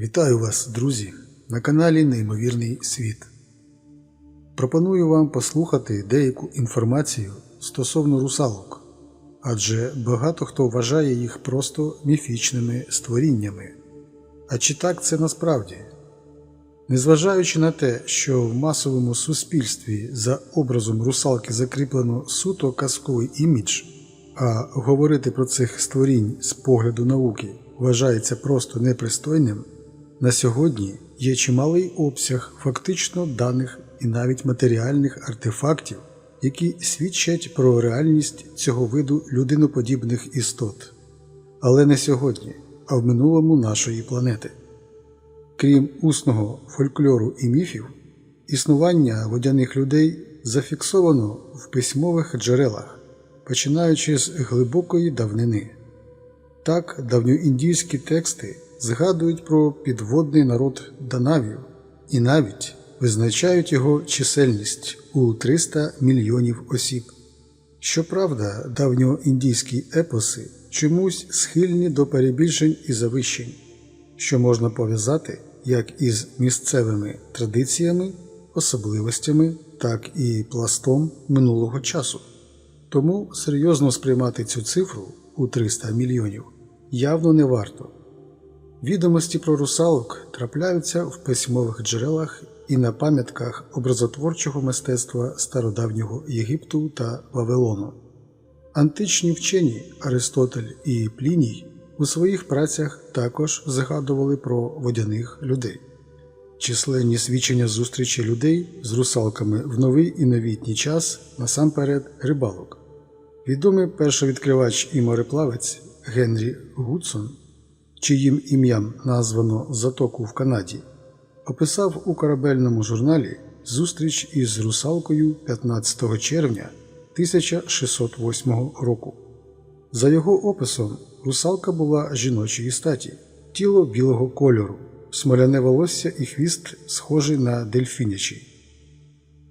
Вітаю вас, друзі, на каналі Неймовірний світ. Пропоную вам послухати деяку інформацію стосовно русалок, адже багато хто вважає їх просто міфічними створіннями. А чи так це насправді? Незважаючи на те, що в масовому суспільстві за образом русалки закріплено суто казковий імідж, а говорити про цих створінь з погляду науки вважається просто непристойним, на сьогодні є чималий обсяг фактично даних і навіть матеріальних артефактів, які свідчать про реальність цього виду людиноподібних істот. Але не сьогодні, а в минулому нашої планети. Крім усного фольклору і міфів, існування водяних людей зафіксовано в письмових джерелах, починаючи з глибокої давнини. Так, давньоіндійські тексти згадують про підводний народ данавів і навіть визначають його чисельність у 300 мільйонів осіб. Щоправда, давньоіндійські епоси чомусь схильні до перебільшень і завищень, що можна пов'язати як із місцевими традиціями, особливостями, так і пластом минулого часу. Тому серйозно сприймати цю цифру у 300 мільйонів явно не варто. Відомості про русалок трапляються в письмових джерелах і на пам'ятках образотворчого мистецтва стародавнього Єгипту та Вавилону. Античні вчені Аристотель і Пліній у своїх працях також згадували про водяних людей. Численні свідчення зустрічі людей з русалками в новий і новітній час насамперед рибалок. Відомий першовідкривач і мореплавець Генрі Гудсон, чиїм ім'ям названо Затоку в Канаді, описав у корабельному журналі зустріч із русалкою 15 червня 1608 року. За його описом, русалка була жіночої статі, тіло білого кольору, смоляне волосся і хвіст схожий на дельфінячий.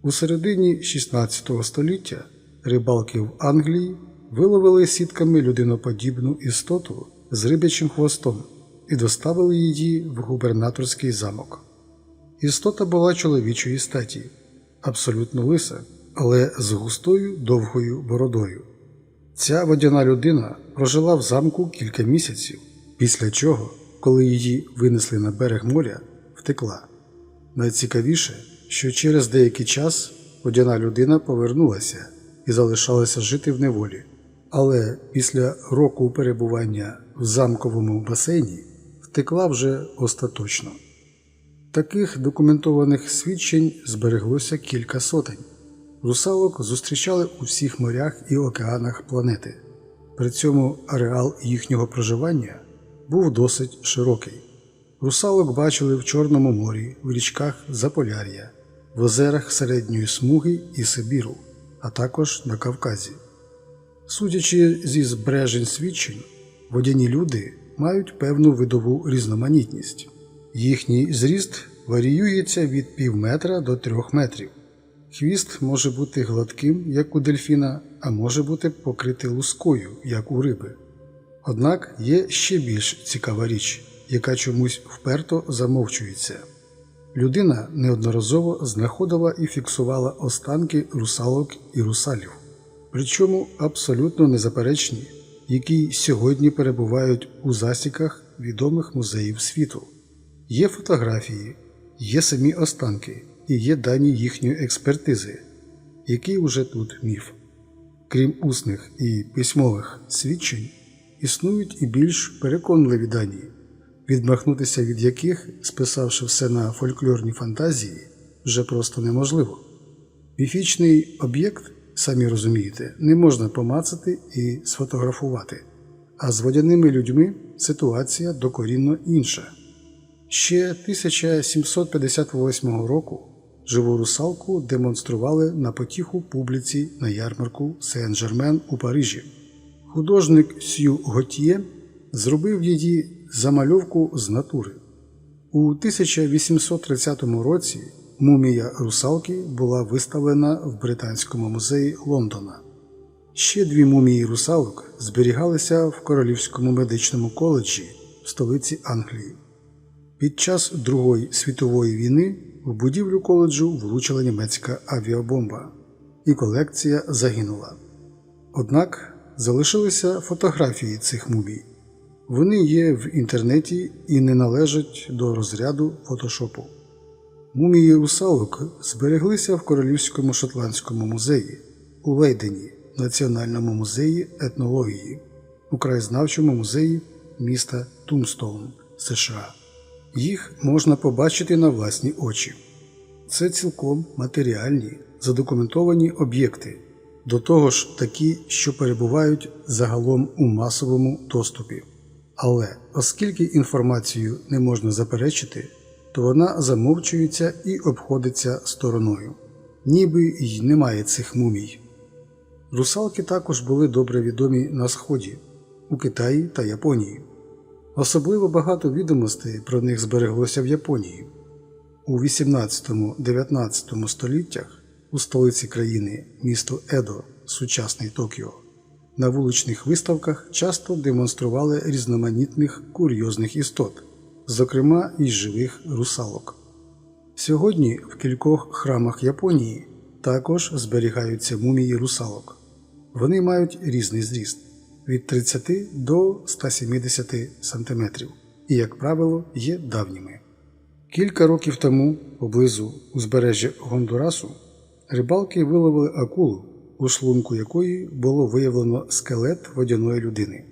У середині 16 століття рибалки в Англії виловили сітками людиноподібну істоту з рибячим хвостом і доставили її в губернаторський замок. Істота була чоловічої статі, абсолютно лиса, але з густою довгою бородою. Ця водяна людина прожила в замку кілька місяців, після чого, коли її винесли на берег моря, втекла. Найцікавіше, що через деякий час водяна людина повернулася і залишалася жити в неволі, але після року перебування в замковому басейні втекла вже остаточно. Таких документованих свідчень збереглося кілька сотень. Русалок зустрічали у всіх морях і океанах планети. При цьому ареал їхнього проживання був досить широкий. Русалок бачили в Чорному морі, в річках Заполяр'я, в озерах Середньої Смуги і Сибіру, а також на Кавказі. Судячи зі збережень свідчень, водяні люди мають певну видову різноманітність. Їхній зріст варіюється від пів метра до трьох метрів. Хвіст може бути гладким, як у дельфіна, а може бути покритий лускою, як у риби. Однак є ще більш цікава річ, яка чомусь вперто замовчується. Людина неодноразово знаходила і фіксувала останки русалок і русалів, причому абсолютно незаперечні, які сьогодні перебувають у засіках відомих музеїв світу. Є фотографії, є самі останки і є дані їхньої експертизи, який уже тут міф. Крім усних і письмових свідчень, існують і більш переконливі дані, відмахнутися від яких, списавши все на фольклорні фантазії, вже просто неможливо. Міфічний об'єкт, самі розумієте, не можна помацати і сфотографувати, а з водяними людьми ситуація докорінно інша. Ще 1758 року живу русалку демонстрували на потіху публіці на ярмарку Сен-Жермен у Парижі. Художник Сью Готьє зробив її замальовку з натури. У 1830 році мумія русалки була виставлена в Британському музеї Лондона. Ще дві мумії русалок зберігалися в Королівському медичному коледжі в столиці Англії. Під час Другої світової війни в будівлю коледжу влучила німецька авіабомба, і колекція загинула. Однак залишилися фотографії цих мумій. Вони є в інтернеті і не належать до розряду фотошопу. Мумії русалок збереглися в Королівському шотландському музеї у Лейдені, Національному музеї етнології, у краєзнавчому музеї міста Тумстоун, США. Їх можна побачити на власні очі. Це цілком матеріальні, задокументовані об'єкти, до того ж такі, що перебувають загалом у масовому доступі. Але оскільки інформацію не можна заперечити, то вона замовчується і обходиться стороною, ніби й немає цих мумій. Русалки також були добре відомі на Сході, у Китаї та Японії. Особливо багато відомостей про них збереглося в Японії. У 18-19 століттях у столиці країни місто Едо, сучасний Токіо, на вуличних виставках часто демонстрували різноманітних курйозних істот, зокрема із живих русалок. Сьогодні в кількох храмах Японії також зберігаються мумії русалок. Вони мають різний зріст від 30 до 170 см і, як правило, є давніми. Кілька років тому, поблизу узбережжя Гондурасу, рибалки виловили акулу, у шлунку якої було виявлено скелет водяної людини.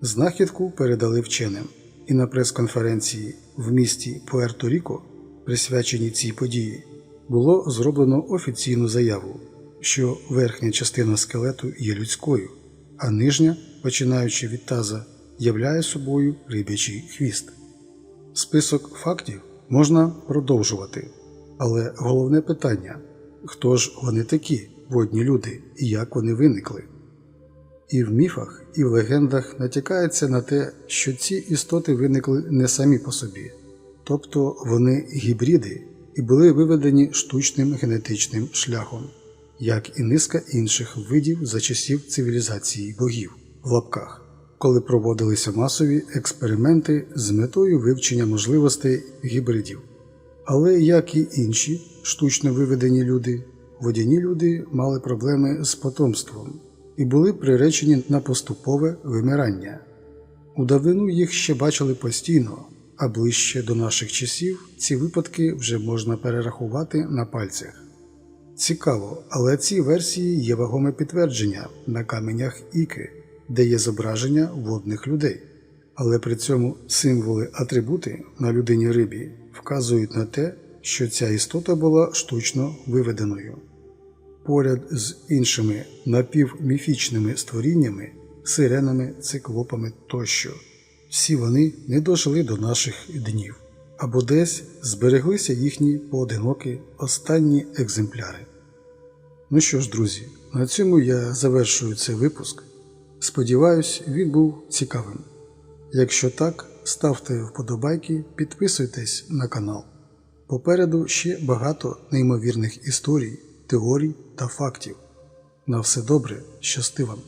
Знахідку передали вченим, і на прес-конференції в місті Пуерто-Ріко, присвяченій цій події, було зроблено офіційну заяву, що верхня частина скелету є людською, а нижня, починаючи від таза, являє собою рибячий хвіст. Список фактів можна продовжувати, але головне питання хто ж вони такі, водні люди, і як вони виникли? І в міфах, і в легендах натякається на те, що ці істоти виникли не самі по собі, тобто вони гібриди і були виведені штучним генетичним шляхом, як і низка інших видів за часів цивілізації богів в лапках, коли проводилися масові експерименти з метою вивчення можливостей гібридів. Але як і інші штучно виведені люди, водяні люди мали проблеми з потомством і були приречені на поступове вимирання. У давнину їх ще бачили постійно, а ближче до наших часів ці випадки вже можна перерахувати на пальцях. Цікаво, але ці версії є вагоме підтвердження на каменях Іки, де є зображення водних людей, але при цьому символи атрибути на людині рибі вказують на те, що ця істота була штучно виведеною. Поряд з іншими напівміфічними створіннями, сиренами, циклопами тощо, всі вони не дожили до наших днів або десь збереглися їхні поодинокі останні екземпляри. Ну що ж, друзі, на цьому я завершую цей випуск. Сподіваюсь, він був цікавим. Якщо так, ставте вподобайки, підписуйтесь на канал. Попереду ще багато неймовірних історій, теорій та фактів. На все добре, щасти вам!